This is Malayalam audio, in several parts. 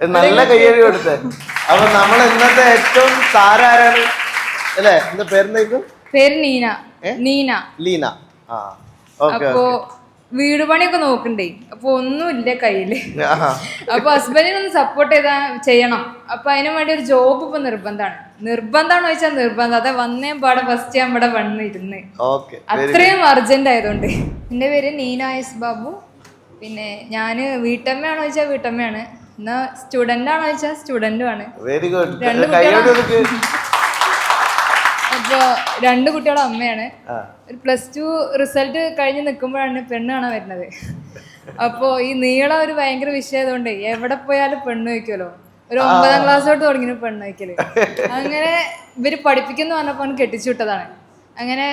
നല്ല കയ്യടി കൊടുത്തെ. അപ്പൊ നമ്മൾ ഇന്നത്തെ ഏറ്റവും താരാരാണ് അല്ലേ? എന്താ പേരെന്തായിരിക്കും പേര് നീന. നീന. ലീന. ആ ഓക്കെ അപ്പോ വീട് പണിയൊക്കെ നോക്കണ്ടേ? അപ്പൊ ഒന്നുമില്ല കയ്യിൽ. അപ്പൊ ഹസ്ബൻഡിനൊന്ന് സപ്പോർട്ട് ചെയ്താ ചെയ്യണം. അപ്പൊ അതിനു വേണ്ടി ഒരു ജോബ് ഇപ്പൊ നിർബന്ധമാണ് നിർബന്ധമാണോ ചോദിച്ചാൽ നിർബന്ധം. അതെ വന്നേ പാടെ ഫസ്റ്റ് ഞാൻ ഇവിടെ വന്നിരുന്ന് അത്രയും അർജന്റ് ആയതുകൊണ്ട്. എന്റെ പേര് നീന എസ് ബാബു. പിന്നെ ഞാൻ വീട്ടമ്മയാണോ ചോദിച്ചാൽ വീട്ടമ്മയാണ്. എന്നാ സ്റ്റുഡന്റ് ആണോ ചോദിച്ചാൽ സ്റ്റുഡന്റും ആണ്. വെരി ഗുഡ് രണ്ട് കൊടുക്ക്. അപ്പൊ രണ്ട് കുട്ടികളുടെ അമ്മയാണ്. ഒരു പ്ലസ് ടു റിസൾട്ട് കഴിഞ്ഞ് നിൽക്കുമ്പോഴാണ് പെണ്ണാണ് വരുന്നത്. അപ്പോ ഈ നീള ഒരു ഭയങ്കര വിഷയമായതുകൊണ്ട് എവിടെ പോയാലും പെണ്ണ് വയ്ക്കുമല്ലോ. ഒരു ഒമ്പതാം ക്ലാസ് തൊട്ട് തുടങ്ങി പെണ്ണ് വയ്ക്കൽ. അങ്ങനെ ഇവർ പഠിപ്പിക്കുന്നു പറഞ്ഞപ്പോൾ കെട്ടിച്ചു വിട്ടതാണ്. അങ്ങനെ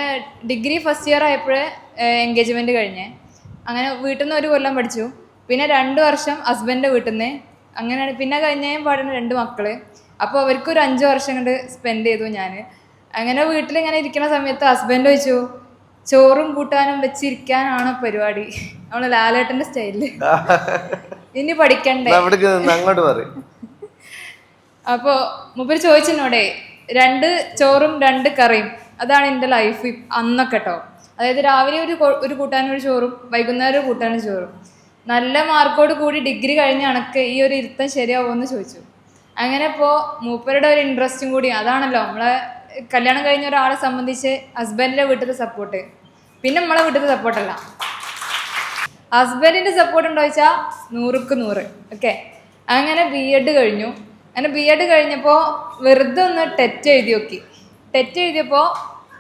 ഡിഗ്രി ഫസ്റ്റ് ഇയർ ആയപ്പോഴേ എൻഗേജ്മെന്റ് കഴിഞ്ഞേ. അങ്ങനെ വീട്ടിൽ നിന്ന് ഒരു കൊല്ലം പഠിച്ചു. പിന്നെ രണ്ട് വർഷം ഹസ്ബൻഡിന്റെ വീട്ടിൽ നിന്ന് അങ്ങനെ പിന്നെ കഴിഞ്ഞ പാടുന്ന രണ്ട് മക്കൾ. അപ്പോൾ അവർക്ക് ഒരു അഞ്ച് വർഷം കൊണ്ട് സ്പെൻഡ് ചെയ്തു ഞാൻ അങ്ങനെ വീട്ടിൽ ഇങ്ങനെ ഇരിക്കുന്ന സമയത്ത് ഹസ്ബൻഡ് ചോദിച്ചു ചോറും കൂട്ടാനും വെച്ചിരിക്കാനാണ് പരിപാടി? നമ്മൾ ലാലേട്ടന്റെ സ്റ്റൈലിൽ. ഇനി പഠിക്കണ്ടേ? അപ്പോ മുപ്പര് നിന്ന് അങ്ങോട്ട് പറയും അപ്പോ മൂപ്പര് ചോദിച്ചെന്നോടെ രണ്ട് ചോറും രണ്ട് കറിയും അതാണ് എന്റെ ലൈഫ് അന്നൊക്കെ കേട്ടോ അതായത് രാവിലെ ഒരു ഒരു കൂട്ടാനും ഒരു ചോറും വൈകുന്നേരം ഒരു കൂട്ടാനും ചോറും. നല്ല മാർക്കോട് കൂടി ഡിഗ്രി കഴിഞ്ഞ കണക്ക് ഈ ഒരു ഇരുത്തം ശരിയാവുമെന്ന് ചോദിച്ചു. അങ്ങനെ ഇപ്പോൾ മൂപ്പരുടെ ഒരു ഇൻട്രസ്റ്റും കൂടി അതാണല്ലോ നമ്മളെ കല്യാണം കഴിഞ്ഞ ഒരാളെ സംബന്ധിച്ച് ഹസ്ബൻഡിന്റെ വീട്ടിലെ സപ്പോർട്ട് പിന്നെ നമ്മളെ വീട്ടിലെ സപ്പോർട്ടല്ല ഹസ്ബൻഡിന്റെ സപ്പോർട്ട് ഉണ്ടോ ചോദിച്ചാൽ നൂറുക്ക് നൂറ്. ഓക്കെ അങ്ങനെ ബി എഡ് കഴിഞ്ഞു. അങ്ങനെ ബി എഡ് കഴിഞ്ഞപ്പോൾ വെറുതെ ഒന്ന് ടെറ്റ് എഴുതി നോക്കി. ടെറ്റ് എഴുതിയപ്പോൾ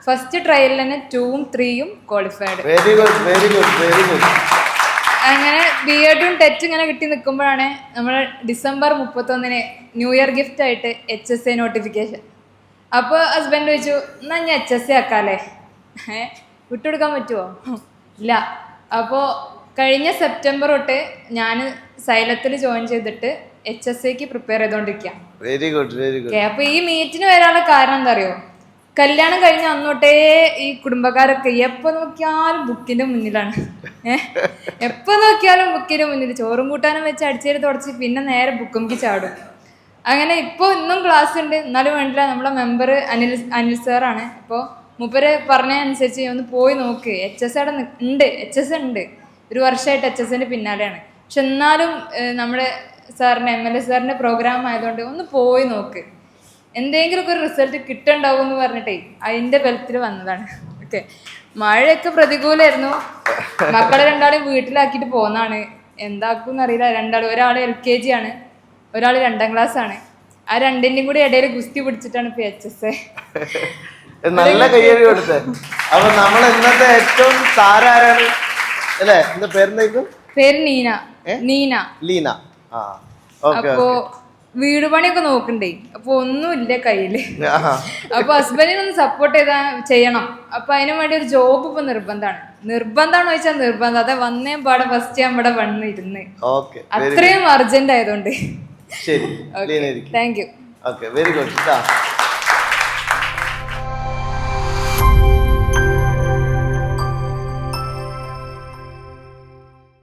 ഫസ്റ്റ് ട്രയലിൽ തന്നെ ടൂവും ത്രീയും qualified very good very good very good അങ്ങനെ ബി എഡും ടെറ്റും ഇങ്ങനെ കിട്ടി നിൽക്കുമ്പോഴാണ് നമ്മൾ ഡിസംബർ മുപ്പത്തൊന്നിന് ന്യൂ ഇയർ ഗിഫ്റ്റ് ആയിട്ട് എച്ച് എസ് എ നോട്ടിഫിക്കേഷൻ അപ്പോൾ ഹസ്ബൻഡ് ചോദിച്ചു എന്നാൽ ഞാൻ എച്ച് എസ് എ ആക്കാല്ലേ? ഏ വിട്ടുകൊടുക്കാൻ പറ്റുമോ ഇല്ല. അപ്പോൾ കഴിഞ്ഞ സെപ്റ്റംബർ തൊട്ട് ഞാൻ സൈലത്തിൽ ജോയിൻ ചെയ്തിട്ട് എച്ച് എസ് എക്ക് പ്രിപ്പയർ ചെയ്തുകൊണ്ടിരിക്കുക വെരി ഗുഡ് വെരി ഗുഡ് അപ്പോൾ അപ്പൊ ഈ മീറ്റിന് വരാനുള്ള കാരണം എന്താ അറിയോ? കല്യാണം കഴിഞ്ഞ അന്നോട്ടേ ഈ കുടുംബക്കാരൊക്കെ എപ്പോ നോക്കിയാലും ബുക്കിന്റെ മുന്നിലാണ്. എപ്പോ നോക്കിയാലും ബുക്കിന്റെ മുന്നിൽ ചോറും കൂട്ടാനും വെച്ച് അടിച്ചേരി തുടച്ച് പിന്നെ നേരെ ബുക്കുംക്ക് ചാടും. അങ്ങനെ ഇപ്പോൾ ഇന്നും ക്ലാസ് ഉണ്ട്. എന്നാലും വേണ്ടില്ല നമ്മളെ മെമ്പർ അനിൽ അനിൽ സാറാണ് അപ്പോൾ മൂപ്പര് പറഞ്ഞതനുസരിച്ച് ഒന്ന് പോയി നോക്ക്. എച്ച് എസ് അവിടെ ഉണ്ട്. എച്ച് എസ് ഉണ്ട്. ഒരു വർഷമായിട്ട് എച്ച് എസിന്റെ പിന്നാലെയാണ്. പക്ഷെ എന്നാലും നമ്മുടെ സാറിന്റെ എം എൽ എ സാറിന്റെ പ്രോഗ്രാം ആയതുകൊണ്ട് ഒന്ന് പോയി നോക്ക്. എന്തെങ്കിലുമൊക്കെ ഒരു റിസൾട്ട് കിട്ടുണ്ടാവും എന്ന് പറഞ്ഞിട്ടേ അതിന്റെ ബലത്തിൽ വന്നതാണ്. ഓക്കെ മഴയൊക്കെ പ്രതികൂലമായിരുന്നു മക്കളെ രണ്ടാളും വീട്ടിലാക്കിയിട്ട് പോന്നാണ്. എന്താക്കും അറിയില്ല. രണ്ടാളും ഒരാൾ എൽ കെ ജി ആണ്. ഒരാൾ രണ്ടാം ക്ലാസ് ആണ്. ആ രണ്ടിന്റെയും കൂടി ഇടയിൽ ഗുസ്തി പിടിച്ചിട്ടാണ് പി എച്ച് എസ് നല്ല കയ്യടി കൊടുത്തത് അപ്പൊ നമ്മൾ ഇന്നത്തെ ഏറ്റവും താരാരാണ്? അല്ലേ? എന്താ പേരെന്തായിരിക്കും പേര് നീന. നീന. ലീന. അപ്പോ വീട് പണിയൊക്കെ നോക്കണ്ടേ? അപ്പൊ ഒന്നുമില്ല കയ്യിൽ. അപ്പൊ ഹസ്ബൻഡിനൊന്ന് സപ്പോർട്ട് ചെയ്താ ചെയ്യണം. അപ്പൊ അതിനു വേണ്ടി ഒരു ജോബ് ഇപ്പൊ നിർബന്ധമാണ് നിർബന്ധമാണോ ചോദിച്ചാൽ നിർബന്ധം. അതെ വന്നേ പാടെ ഫസ്റ്റ് ഞാൻ ഇവിടെ വന്നിരുന്ന് അത്രയും അർജന്റ് ആയതുകൊണ്ട്. Thank you okay very good